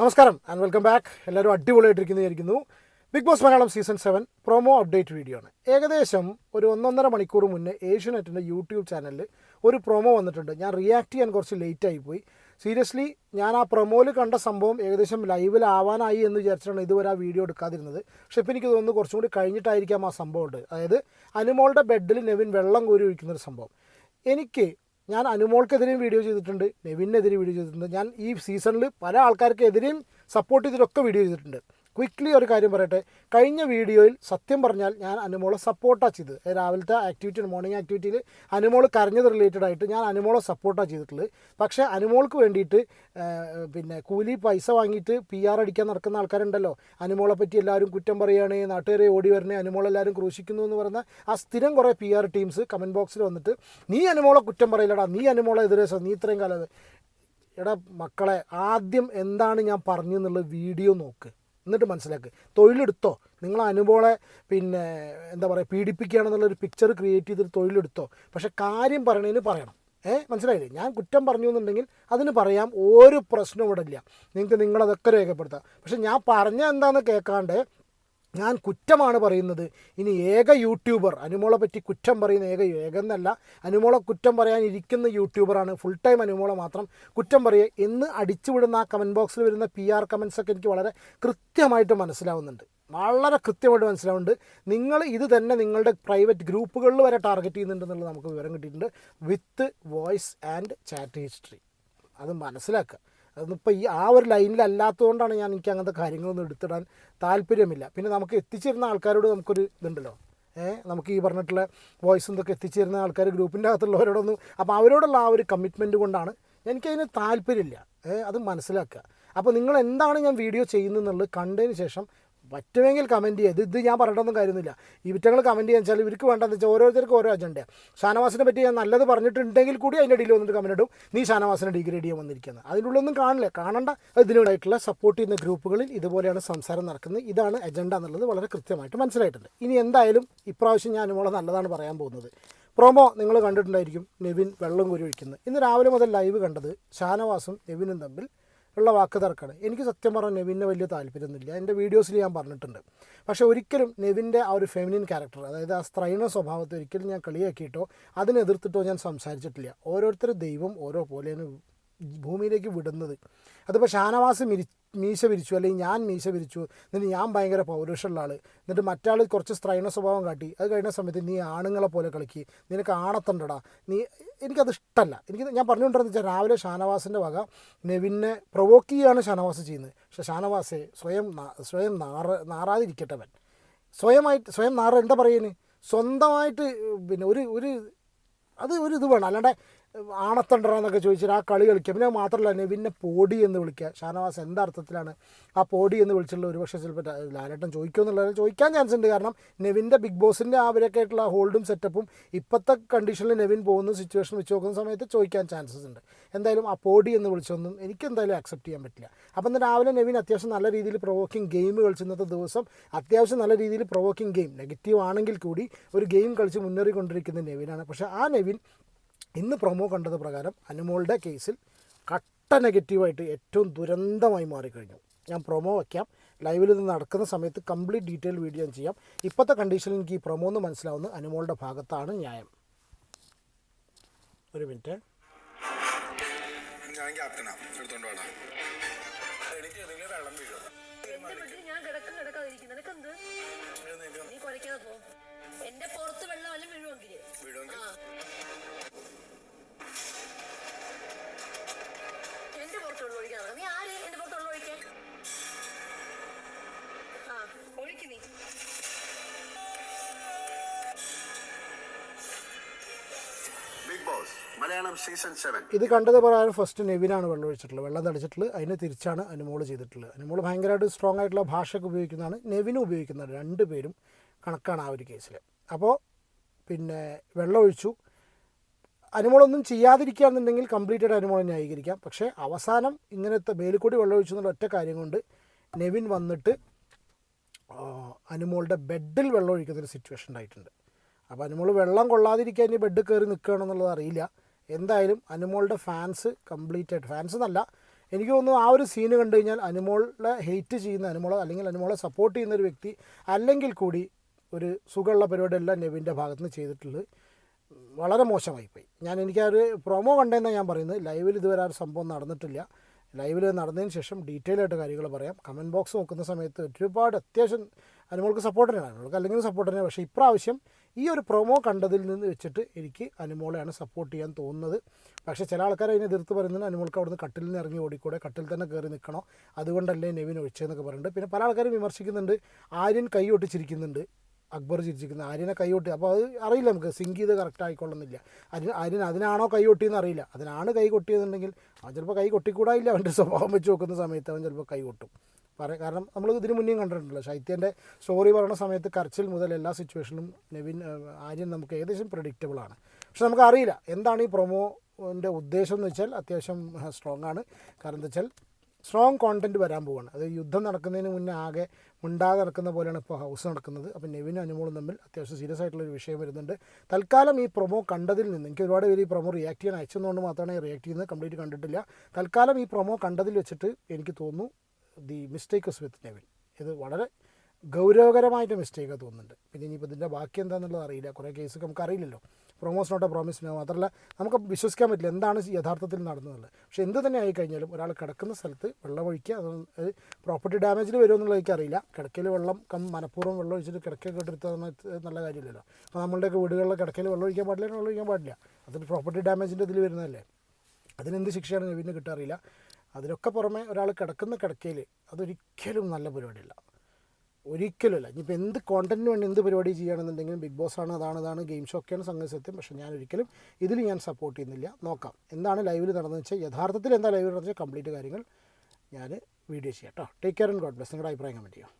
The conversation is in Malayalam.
നമസ്കാരം ആൻഡ് വെൽക്കം ബാക്ക് എല്ലാവരും അടിപൊളിയായിട്ടിരിക്കുന്നു വിചാരിക്കുന്നു. Big Boss Malayalam season seven promo update video ആണ്. ഏകദേശം ഒരു ഒന്നൊന്നര മണിക്കൂർ മുന്നേ ഏഷ്യനെറ്റിന്റെ യൂട്യൂബ് ചാനലിൽ ഒരു പ്രൊമോ വന്നിട്ടുണ്ട്. ഞാൻ റിയാക്ട് ചെയ്യാൻ കുറച്ച് ലേറ്റ് ആയിപ്പോയി സീരിയസ്ലി ഞാൻ ആ പ്രൊമോയിൽ കണ്ട സംഭവം ഏകദേശം ലൈവിലാവാനായി എന്ന് വിചാരിച്ചിട്ടാണ് ഇതുവരെ ആ വീഡിയോ എടുക്കാതിരുന്നത്. പക്ഷേ ഇപ്പം എനിക്ക് തോന്നുന്നു കുറച്ചും കൂടി കഴിഞ്ഞിട്ടായിരിക്കാം ആ സംഭവം ഉണ്ട്. അതായത് അനുമോളുടെ ബെഡിൽ നെവിൻ വെള്ളം കോരി ഒഴിക്കുന്ന ഒരു സംഭവം. എനിക്ക് ഞാൻ അനുമോൾക്കെതിരെയും വീഡിയോ ചെയ്തിട്ടുണ്ട് നെവിനെതിരെ വീഡിയോ ചെയ്തിട്ടുണ്ട്. ഞാൻ ഈ സീസണിൽ പല ആൾക്കാർക്കെതിരെയും സപ്പോർട്ട് ചെയ്തിട്ടൊക്കെ വീഡിയോ ചെയ്തിട്ടുണ്ട്. ക്വിക്ക്ലി ഒരു കാര്യം പറയട്ടെ. കഴിഞ്ഞ വീഡിയോയിൽ സത്യം പറഞ്ഞാൽ ഞാൻ അനുമോളെ സപ്പോർട്ടാണ് ചെയ്തത്. രാവിലത്തെ ആക്ടിവിറ്റി മോർണിംഗ് ആക്ടിവിറ്റിയിൽ അനുമോൾ കരഞ്ഞത് റിലേറ്റഡ് ആയിട്ട് ഞാൻ അനുമോളെ സപ്പോർട്ടാണ് ചെയ്തിട്ടുള്ളത്. പക്ഷേ അനുമോൾക്ക് വേണ്ടിയിട്ട് പിന്നെ കൂലി പൈസ വാങ്ങിയിട്ട് പി ആർ അടിക്കാൻ നടക്കുന്ന ആൾക്കാരുണ്ടല്ലോ. അനുമോളെ പറ്റി എല്ലാവരും കുറ്റം പറയുകയാണ് നാട്ടുകാരെ ഓടി വരണേ അനുമോളെല്ലാവരും ക്രൂശിക്കുന്നു എന്ന് പറയുന്ന ആ സ്ഥിരം കുറേ പി ആർ ടീംസ് കമന്റ് ബോക്സിൽ വന്നിട്ട് നീ അനുമോളെ കുറ്റം പറയില്ലടാ നീ അനുമോളെ എതിരെ നീ ഇത്രയും കാലം എടാ മക്കളെ ആദ്യം എന്താണ് ഞാൻ പറഞ്ഞു എന്നുള്ള വീഡിയോ നോക്ക്. എന്നിട്ട് മനസ്സിലാക്ക്. തൊഴിലെടുത്തോ? നിങ്ങൾ അനുഭവങ്ങളെ പിന്നെ എന്താ പറയുക പീഡിപ്പിക്കുകയാണെന്നുള്ളൊരു പിക്ചർ ക്രിയേറ്റ് ചെയ്തിട്ട് തൊഴിലെടുത്തോ? പക്ഷെ കാര്യം പറയണതിന് പറയണം. ഏ? മനസ്സിലായില്ലേ? ഞാൻ കുറ്റം പറഞ്ഞു എന്നുണ്ടെങ്കിൽ അതിന് പറയാം. ഒരു പ്രശ്നവും ഇവിടെ ഇല്ല. നിങ്ങൾക്ക് നിങ്ങളതൊക്കെ രേഖപ്പെടുത്താം. പക്ഷെ ഞാൻ പറഞ്ഞ എന്താണെന്ന് കേൾക്കാണ്ട് ഞാൻ കുറ്റമാണ് പറയുന്നത്. ഇനി ഏക യൂട്യൂബർ അനുമോളെ പറ്റി കുറ്റം പറയുന്ന ഏക ഏക എന്നല്ല അനുമോളെ കുറ്റം പറയാൻ ഇരിക്കുന്ന യൂട്യൂബറാണ്. ഫുൾ ടൈം അനുമോളെ മാത്രം കുറ്റം പറയുക. എന്ന് അടിച്ചുവിടുന്ന ആ കമന്റ് ബോക്സിൽ വരുന്ന പി ആർ കമൻസൊക്കെ എനിക്ക് വളരെ കൃത്യമായിട്ട് മനസ്സിലാവുന്നുണ്ട്. വളരെ കൃത്യമായിട്ട് മനസ്സിലാവുന്നുണ്ട്. നിങ്ങൾ ഇത് തന്നെ നിങ്ങളുടെ പ്രൈവറ്റ് ഗ്രൂപ്പുകളിൽ വരെ ടാർഗറ്റ് ചെയ്യുന്നുണ്ടെന്നുള്ളത് നമുക്ക് വിവരം കിട്ടിയിട്ടുണ്ട്. With voice and chat history അത് മനസ്സിലാക്കുക. അതിപ്പോൾ ഈ ആ ഒരു ലൈനിലല്ലാത്തതുകൊണ്ടാണ് ഞാൻ എനിക്ക് അങ്ങനത്തെ കാര്യങ്ങളൊന്നും എടുത്തിടാൻ താല്പര്യമില്ല. പിന്നെ നമുക്ക് എത്തിച്ചേരുന്ന ആൾക്കാരോട് നമുക്കൊരു ഇതുണ്ടല്ലോ. ഏഹ് നമുക്ക് ഈ പറഞ്ഞിട്ടുള്ള വോയിസും ഇതൊക്കെ എത്തിച്ചേരുന്ന ആൾക്കാർ ഗ്രൂപ്പിന്റെ അകത്തുള്ളവരോടൊന്നും അപ്പോൾ അവരോടുള്ള ആ ഒരു കമ്മിറ്റ്മെന്റ് കൊണ്ടാണ് എനിക്കതിന് താല്പര്യമില്ല. ഏഹ് അത് മനസ്സിലാക്കുക. അപ്പോൾ നിങ്ങൾ എന്താണ് ഞാൻ വീഡിയോ ചെയ്യുന്നതെന്നുള്ളത് കണ്ടതിന് ശേഷം പറ്റുമെങ്കിൽ കമന്റ് ചെയ്യുക ഇത് ഞാൻ പറഞ്ഞിട്ടൊന്നും കാര്യമൊന്നുമില്ല. ഈ വിറ്റങ്ങൾ കമന്റ് ചെയ്യാൻ വെച്ചാൽ ഇവർക്ക് വേണ്ടതെന്ന് വെച്ചാൽ ഓരോരുത്തർക്കും ഓരോ അജണ്ടയാണ് ഷാനവാസിനെ പറ്റി ഞാൻ നല്ലത് പറഞ്ഞിട്ടുണ്ടെങ്കിൽ കൂടി അതിന്റെ ഇടയിൽ വന്നിട്ട് കമന്റ് ഇടും. നീ ഷാനവാസിനെ ഡിഗ്രേഡ് ചെയ്യാൻ വന്നിരിക്കുന്നത് അതിനുള്ളൊന്നും കാണില്ല. കാണണ്ട. ഇതിനോടായിട്ടുള്ള സപ്പോർട്ട് ചെയ്യുന്ന ഗ്രൂപ്പുകളിൽ ഇതുപോലെയാണ് സംസാരം നടക്കുന്നത്. ഇതാണ് അജണ്ട എന്നുള്ളത് വളരെ കൃത്യമായിട്ട് മനസ്സിലായിട്ടുണ്ട്. ഇനി എന്തായാലും ഇപ്രാവശ്യം ഞാൻ അനുമോളെ നല്ലതാണ് പറയാൻ പോകുന്നത്. പ്രൊമോ നിങ്ങൾ കണ്ടിട്ടുണ്ടായിരിക്കും. നെവിൻ വെള്ളം കോരി ഒഴിക്കുന്നത് ഇന്ന് രാവിലെ മുതൽ ലൈവ് കണ്ടത് ഷാനവാസും നെവിനും തമ്മിൽ ഉള്ള വാക്ക് തർക്കമാണ്. എനിക്ക് സത്യം പറഞ്ഞാൽ നെവിനെ വലിയ താല്പര്യമൊന്നുമില്ല. എന്റെ വീഡിയോസിൽ ഞാൻ പറഞ്ഞിട്ടുണ്ട്. പക്ഷേ ഒരിക്കലും നെവിന്റെ ആ ഒരു ഫെമിനിൻ ക്യാരക്ടർ അതായത് ആ സ്ത്രൈണ സ്വഭാവത്തെ ഒരിക്കലും ഞാൻ കളിയാക്കിയിട്ടോ അതിനെതിർത്തിട്ടോ ഞാൻ സംസാരിച്ചിട്ടില്ല. ഓരോരുത്തർ ദൈവം ഓരോ പോലെയാണ് ഭൂമിയിലേക്ക് വിടുന്നത്. അതിപ്പോൾ ഷാനവാസ് മിരി മീശ വിരിച്ചു അല്ലെങ്കിൽ ഞാൻ മീശ വിരിച്ചു എന്നിട്ട് ഞാൻ ഭയങ്കര പൗരുഷമുള്ള ആൾ എന്നിട്ട് മറ്റാൾ കുറച്ച് സ്ത്രൈണ സ്വഭാവം കാട്ടി അത് കഴിഞ്ഞ സമയത്ത് നീ ആണുങ്ങളെ പോലെ കളിക്ക് നിനക്ക് ആണത്തണ്ടടാ നീ എനിക്കത് ഇഷ്ടമല്ല എനിക്ക് ഞാൻ പറഞ്ഞുകൊണ്ടിരുന്നത് വെച്ചാൽ രാവിലെ ഷാനവാസിന്റെ വക നെവിനെ പ്രൊവോക്ക് ചെയ്യുകയാണ് ഷാനവാസ് ചെയ്യുന്നത്. പക്ഷേ ഷാനവാസെ സ്വയം സ്വയം നാറ നാറാതിരിക്കട്ടവൻ. സ്വയമായിട്ട് സ്വയം നാറ എന്താ പറയുന്നത് സ്വന്തമായിട്ട് പിന്നെ ഒരു ഒരു അത് ഒരു ഇത് വേണം. അല്ലാണ്ട് ആണത്തണ്ടറാന്നൊക്കെ ചോദിച്ചിട്ട് ആ കളി കളിക്കുക. പിന്നെ മാത്രമല്ല നെവിനെ പോടി എന്ന് വിളിക്കുക. ഷാനവാസ് എന്തർത്ഥത്തിലാണ് ആ പോടി എന്ന് വിളിച്ചിട്ടുള്ള ഒരു പക്ഷേ ചിലപ്പോൾ ലാലേട്ടൻ ചോദിക്കുമെന്നുള്ളത് ചോദിക്കാൻ ചാൻസ് ഉണ്ട്. കാരണം നെവിന്റെ ബിഗ് ബോസിന്റെ അവരൊക്കെ ആയിട്ടുള്ള ഹോൾഡും സെറ്റപ്പും ഇപ്പോഴത്തെ കണ്ടീഷനിൽ നെവിൻ പോകുന്ന സിറ്റുവേഷൻ വെച്ച് നോക്കുന്ന സമയത്ത് ചോദിക്കാൻ ചാൻസസ് ഉണ്ട്. എന്തായാലും ആ പോടി എന്ന് വിളിച്ചൊന്നും എനിക്ക് എന്തായാലും അക്സെപ്റ്റ് ചെയ്യാൻ പറ്റില്ല. അപ്പം ഇന്ന് രാവിലെ നെവിൻ അത്യാവശ്യം നല്ല രീതിയിൽ പ്രൊവോക്കിംഗ് ഗെയിം കളിച്ച് ഇന്നത്തെ ദിവസം അത്യാവശ്യം നല്ല രീതിയിൽ പ്രൊവോക്കിംഗ് ഗെയിം നെഗറ്റീവ് ആണെങ്കിൽ കൂടി ഒരു ഗെയിം കളിച്ച് മുന്നേറിക്കൊണ്ടിരിക്കുന്ന നെവിനാണ്. പക്ഷേ ആ നെവിൻ ഇന്ന് പ്രൊമോ കണ്ടത് പ്രകാരം അനുമോളുടെ കേസിൽ കട്ട നെഗറ്റീവായിട്ട് ഏറ്റവും ദുരന്തമായി മാറിക്കഴിഞ്ഞു. ഞാൻ പ്രൊമോ വയ്ക്കാം ലൈവിൽ ഇത് നടക്കുന്ന സമയത്ത് കംപ്ലീറ്റ് ഡീറ്റെയിൽ വീഡിയോ ഞാൻ ചെയ്യാം. ഇപ്പോഴത്തെ കണ്ടീഷനിൽ എനിക്ക് ഈ പ്രൊമോ എന്ന് മനസ്സിലാവുന്ന അനുമോളുടെ ഭാഗത്താണ് ന്യായം. ഒരു മിനിറ്റ് ഞാൻ ക്യാപ്റ്റനാ എടുത്തോണ്ട് വേണം എനിക്ക് നിങ്ങൾ വെള്ളം വീഴും. എന്റെ പുറത്ത് വീഴുമെങ്കിൽ. ഇത് കണ്ടത് പറയാൻ ഫസ്റ്റ് നെവിനാണ് വെള്ളം ഒഴിച്ചിട്ടുള്ളത് വെള്ളം തടിച്ചിട്ടുള്ളത് അതിനെ തിരിച്ചാണ് അനുമോൾ ചെയ്തിട്ടുള്ളത്. അനുമോൾ ഭയങ്കരമായിട്ട് സ്ട്രോങ് ആയിട്ടുള്ള ഭാഷയൊക്കെ ഉപയോഗിക്കുന്നതാണ്. നെവിനും ഉപയോഗിക്കുന്നത് രണ്ട് പേരും കണക്കാണ് ആ ഒരു കേസിൽ അപ്പോൾ പിന്നെ വെള്ളം ഒഴിച്ചു അനുമോളൊന്നും ചെയ്യാതിരിക്കുകയാണെന്നുണ്ടെങ്കിൽ കംപ്ലീറ്റഡ് അനുമോളെ ന്യായീകരിക്കാം. പക്ഷേ അവസാനം ഇങ്ങനത്തെ മേലിക്കൂടി വെള്ളം ഒഴിച്ചു എന്നുള്ള ഒറ്റ കാര്യം കൊണ്ട് നെവിൻ വന്നിട്ട് അനുമോളുടെ ബെഡിൽ വെള്ളം ഒഴിക്കുന്നൊരു സിറ്റുവേഷൻ ഉണ്ടായിട്ടുണ്ട്. അപ്പോൾ അനുമോൾ വെള്ളം കൊള്ളാതിരിക്കാൻ ഇനി ബെഡ് കയറി നിൽക്കുകയാണെന്നുള്ളത് അറിയില്ല. എന്തായാലും അനുമോളുടെ ഫാൻസ് കംപ്ലീറ്റ് ആയിട്ട് ഫാൻസ് എന്നല്ല എനിക്ക് തോന്നുന്നു ആ ഒരു സീന് കണ്ടു കഴിഞ്ഞാൽ അനുമോളെ ഹെയ്റ്റ് ചെയ്യുന്ന അനുമോളെ അല്ലെങ്കിൽ അനുമോളെ സപ്പോർട്ട് ചെയ്യുന്ന ഒരു വ്യക്തി അല്ലെങ്കിൽ കൂടി ഒരു സുഖമുള്ള പരിപാടിയെല്ലാം നെവിന്റെ ഭാഗത്ത് നിന്ന് ചെയ്തിട്ടുള്ളത്. വളരെ മോശമായിപ്പോയി. ഞാൻ എനിക്ക് ആ ഒരു പ്രൊമോ കണ്ടെന്നാണ് ഞാൻ പറയുന്നത്. ലൈവിൽ ഇതുവരെ ആ ഒരു സംഭവം നടന്നിട്ടില്ല. ലൈവിൽ നടന്നതിന് ശേഷം ഡീറ്റെയിൽ ആയിട്ട് കാര്യങ്ങൾ പറയാം. കമന്റ് ബോക്സ് നോക്കുന്ന സമയത്ത് ഒരുപാട് അത്യാവശ്യം അനുമോൾക്ക് സപ്പോർട്ട് തന്നെയാണ്. അനുമോൾക്ക് അല്ലെങ്കിൽ സപ്പോർട്ട് തന്നെയാണ്. പക്ഷേ ഇപ്രാവശ്യം ഈ ഒരു പ്രൊമോ കണ്ടതിൽ നിന്ന് വെച്ചിട്ട് എനിക്ക് അനുമോളെയാണ് സപ്പോർട്ട് ചെയ്യാൻ തോന്നുന്നത്. പക്ഷേ ചില ആൾക്കാർ അതിനെ എതിർത്ത് പറയുന്നത് അനുമോൾക്ക് അവിടുന്ന് കട്ടിൽ നിന്ന് ഇറങ്ങി ഓടിക്കൂടെ കട്ടിൽ തന്നെ കയറി നിൽക്കണോ? അതുകൊണ്ടല്ലേ നെവിൻ ഒഴിച്ചതെന്നൊക്കെ പറയുന്നുണ്ട് പിന്നെ പല ആൾക്കാരും വിമർശിക്കുന്നുണ്ട് ആര്യൻ കൈ ഒട്ടിച്ചിരിക്കുന്നുണ്ട്. അക്ബർ ചിരിച്ചിരിക്കുന്നത് ആര്യനെ കൈ ഒട്ടി. അപ്പോൾ അത് അറിയില്ല നമുക്ക് സിങ്ക് ചെയ്ത് കറക്റ്റ് ആയിക്കൊള്ളുന്നില്ല. അതിന് ആര്യൻ അതിനാണോ കൈ കൊട്ടിയെന്ന് അറിയില്ല. അതിനാണ് കൈ കൊട്ടിയതെന്നുണ്ടെങ്കിൽ അവൻ ചിലപ്പോൾ കൈ കൊട്ടിക്കൂടായില്ല അവന്റെ സ്വഭാവം വെച്ച് നോക്കുന്ന സമയത്ത് അവൻ ചിലപ്പോൾ കൈ കൊട്ടും. പറ കാരണം നമ്മൾ ഇതിന് മുന്നേയും കണ്ടിട്ടുണ്ടല്ലോ. ശൈത്യന്റെ സ്റ്റോറി പറയുന്ന സമയത്ത് കർച്ചിൽ മുതൽ എല്ലാ സിറ്റുവേഷനും നെവിൻ ആര്യൻ നമുക്ക് ഏകദേശം പ്രഡിക്റ്റബിൾ ആണ്. പക്ഷെ നമുക്ക് അറിയില്ല എന്താണ് ഈ പ്രൊമോന്റെ ഉദ്ദേശം എന്ന് വെച്ചാൽ അത്യാവശ്യം സ്ട്രോങ് ആണ്. കാരണം എന്താ വെച്ചാൽ സ്ട്രോങ് കോണ്ടന്റ് വരാൻ പോവുകയാണ് അത് യുദ്ധം നടക്കുന്നതിന് മുന്നേ ആകെ മുണ്ടാതെ നടക്കുന്ന പോലെയാണ് ഇപ്പോൾ ഹൗസ് നടക്കുന്നത്. അപ്പോൾ നെവിനും അനുമോളും തമ്മിൽ അത്യാവശ്യം സീരിയസ് ആയിട്ടുള്ള ഒരു വിഷയം വരുന്നുണ്ട്. തൽക്കാലം ഈ പ്രൊമോ കണ്ടതിൽ നിന്ന് എനിക്ക് ഒരുപാട് പേര് ഈ പ്രൊമോ റിയാക്ട് ചെയ്യാൻ അയച്ചതുകൊണ്ട് മാത്രമാണ് റിയാക്ട് ചെയ്യുന്നത്. കംപ്ലീറ്റ് കണ്ടിട്ടില്ല. തൽക്കാലം ഈ പ്രൊമോ കണ്ടതിൽ വെച്ചിട്ട് എനിക്ക് തോന്നുന്നു ദി മിസ്റ്റേക്ക്സ് വിത്ത് നെവിൻ ഇത് വളരെ ഗൗരവകരമായിട്ട് മിസ്റ്റേക്ക് തോന്നുന്നുണ്ട്. പിന്നെ ഇനിയിപ്പോൾ ഇതിന്റെ ബാക്കി എന്താണെന്നുള്ളത് അറിയില്ല. കുറേ കേസ് നമുക്ക് അറിയില്ലല്ലോ. പ്രൊമോസ് നോട്ട് എ പ്രോമിസ് മാത്രമല്ല നമുക്ക് വിശ്വസിക്കാൻ പറ്റില്ല എന്താണ് യഥാർത്ഥത്തിൽ നടന്നതുള്ളത് പക്ഷേ എന്ത് തന്നെ ആയിക്കഴിഞ്ഞാലും ഒരാൾ കിടക്കുന്ന സ്ഥലത്ത് വെള്ളം ഒഴിക്കുക അത് പ്രോപ്പർട്ടി ഡാമേജിൽ വരുമെന്നുള്ളത് എനിക്കറിയില്ല കിടക്കയിൽ വെള്ളം കം മനഃപൂർവം വെള്ളം ഒഴിച്ചിട്ട് കിടക്കൊക്കെ എടുത്തത് നല്ല കാര്യമില്ലല്ലോ. അപ്പോൾ നമ്മളുടെയൊക്കെ വീടുകളിലെ കിടക്കയിൽ വെള്ളം ഒഴിക്കാൻ പാടില്ല വെള്ളം ഒഴിക്കാൻ പാടില്ല. അത് പ്രോപ്പർട്ടി ഡാമേജിന്റെ ഇതിൽ വരുന്നതല്ലേ? അതിനെന്ത് ശിക്ഷയാണ് നവീന് കിട്ടാറില്ല? അതിനൊക്കെ പുറമെ ഒരാൾ കിടക്കുന്ന കിടക്കയിൽ അതൊരിക്കലും നല്ല പരിപാടിയല്ല. ഒരിക്കലുമല്ല. ഇനിയിപ്പോൾ എന്ത് കോണ്ടന്റിന് വേണ്ടി എന്ത് പരിപാടി ചെയ്യുകയാണെന്നുണ്ടെങ്കിലും ബിഗ് ബോസ് ആണ് അതാണ് അതാണ് ഗെയിം ഷോ ഒക്കെയാണ് സംഗതി സത്യം. പക്ഷേ ഞാൻ ഒരിക്കലും ഇതിൽ ഞാൻ സപ്പോർട്ട് ചെയ്യുന്നില്ല. നോക്കാം. എന്താണ് ലൈവിൽ നടന്നതെന്ന് വെച്ചാൽ യഥാർത്ഥത്തിൽ എന്താ ലൈവിൽ നടന്നത് വെച്ചാൽ കംപ്ലീറ്റ് കാര്യങ്ങൾ ഞാൻ വീഡിയോ ചെയ്യാം കേട്ടോ take care and God bless നിങ്ങളുടെ അഭിപ്രായം കമന്റ് ചെയ്യാം